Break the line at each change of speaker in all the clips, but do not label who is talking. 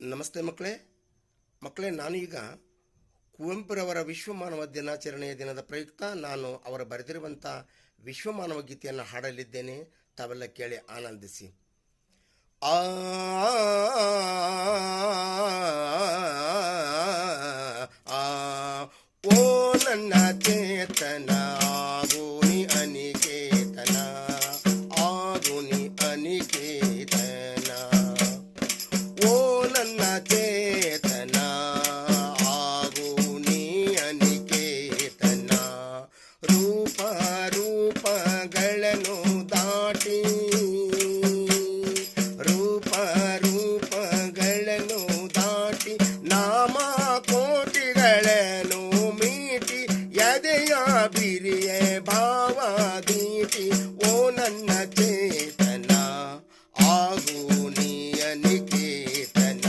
ನಮಸ್ತೆ ಮಕ್ಕಳೇ ಮಕ್ಕಳೇ ನಾನು ಈಗ ಕುವೆಂಪುರವರ ವಿಶ್ವ ಮಾನವ ದಿನಾಚರಣೆಯ ದಿನದ ಪ್ರಯುಕ್ತ ನಾನು ಅವರು ಬರೆದಿರುವಂಥ ವಿಶ್ವ ಮಾನವ ಗೀತೆಯನ್ನು ಹಾಡಲಿದ್ದೇನೆ ತಾವೆಲ್ಲ ಕೇಳಿ ಆನಂದಿಸಿ ಆ ಓ ನನ್ನ ಚೇತನ ಎದೆಯ ಬಿರಿಯೆ ಭಾವ ದೀಪಿ ಓ ನನ್ನ ಚೇತನ, ಆಗು ನೀ ಅನಿಕೇತನ,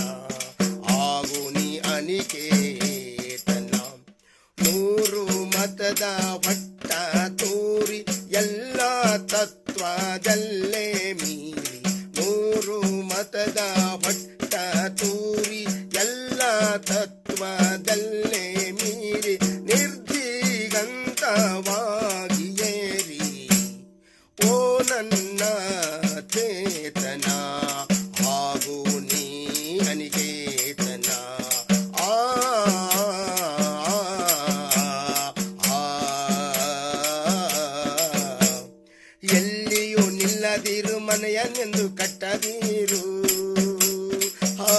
ಆಗು ನೀ ಅನಿಕೇತನ. ನೂರು ಮತದ ಭಟ್ಟ ತೂರಿ, ಎಲ್ಲ ತತ್ವದಲ್ಲೇ ಮೀರಿ, ಮೂರು ಮತದ ಭಟ್ಟ ತೂರಿ, ಎಲ್ಲ ತತ್ವದಲ್ಲೇ ಮೀರಿ ಚೇತನ ಹಾಗೂ ನೀ ಅನಿಕೇತನ ಆ ಎಲ್ಲಿಯೂ ನಿಲ್ಲದಿರು ಮನೆಯನ್ನೆಂದು ಕಟ್ಟದಿರು. ಆ,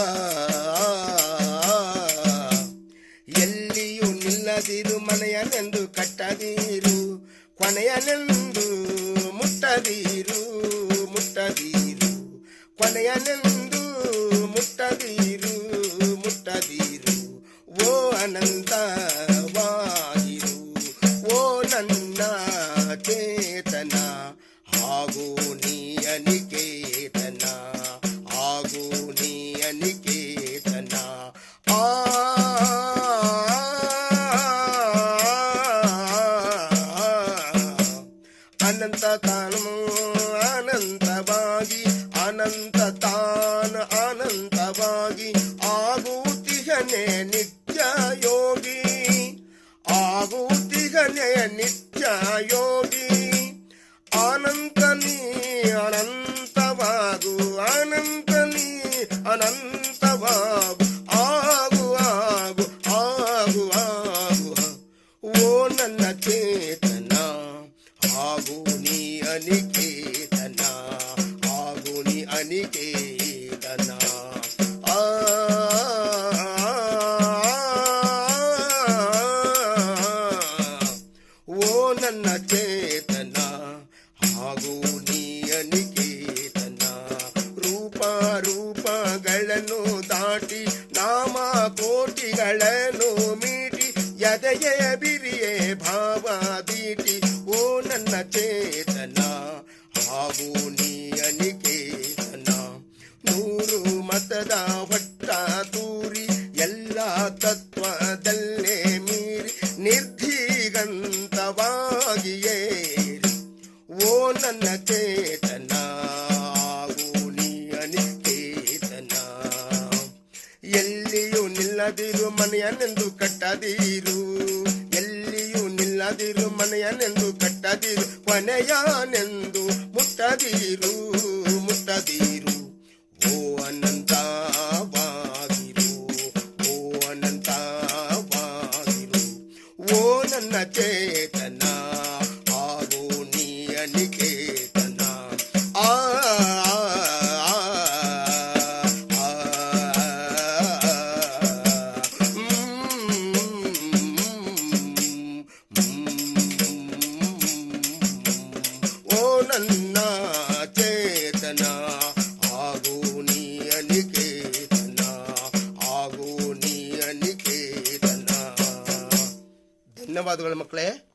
ಎಲ್ಲಿಯೂ ನಿಲ್ಲದಿರು ಮನೆಯನೆಂದು ಕಟ್ಟದಿರು. ಕೊನೆಯನೆಂದು ಮುಟ್ಟದಿರು. ಕೊನೆಯನೆಂದು ಮುಟ್ಟದಿರು ಮುಟ್ಟದಿರು ಓ ಅನಂತವಾಗಿರು ಓ ನನ್ನ ಚೇತನ ಹಾಗೂ ನೀ ಅನಿಕೇತನ ಹಾಗೂ ನೀ ಅನಿಕೇತನ ಆ ಅನಂತ ತಾನು ಅನಂತವಾಗಿ ಅನಂತ ತಾನ ಅನಂತವಾಗಿ ಆಗುತ್ತಿಗನೆ ನಿತ್ಯ ಯೋಗಿ. ಆಗುತ್ತಿಗನೆ ನಿತ್ಯ ಯೋಗಿ. ಅನಂತ ನೀ ಅನಂತವಾಗು ಅನಂತ ನೀ ಅನಂತವಾಗು, ಆಗು ಆಗು ಆಗು ಆಗು. ಓ ನನ್ನ ಚೇತನ, ಆಗು ನೀ ಅನಿಕೇತನ ಹಾಗೂ ನೀ ಅನಿಕೇತನ ರೂಪ ರೂಪಗಳನ್ನು ದಾಟಿ ನಾಮ ಕೋಟಿಗಳನ್ನು ಮೀಟಿ, ಎದೆಯ ಬಿರಿಯೇ ಭಾವ ದೀಟಿ ಓ ನನ್ನ ಚೇತನ ಹಾಗೂ ನೀ ಅನಿಕೇತನ ನೂರು ಮತದ ಹೊಟ್ಟ ತೂರಿ, ಎಲ್ಲ ತತ್ವದಲ್ಲೇ ಮೀರಿ, ನಿರ್ಧಿಗಂತವಾಗಿಯೇ ನನ್ನ ಚೇತನ ನೀ ಅನಿಕೇತನ ಎಲ್ಲಿಯೂ ನಿಲ್ಲದಿರು ಮನೆಯನ್ನೆಂದು ಕಟ್ಟದಿರು ಎಲ್ಲಿಯೂ ನಿಲ್ಲದಿರು ಮನೆಯನ್ನೆಂದು ಕಟ್ಟದಿರು ಕೊನೆಯನೆಂದು ಮುಟ್ಟದಿರು. ಧನ್ಯವಾದಗಳು ಮಕ್ಕಳೇ.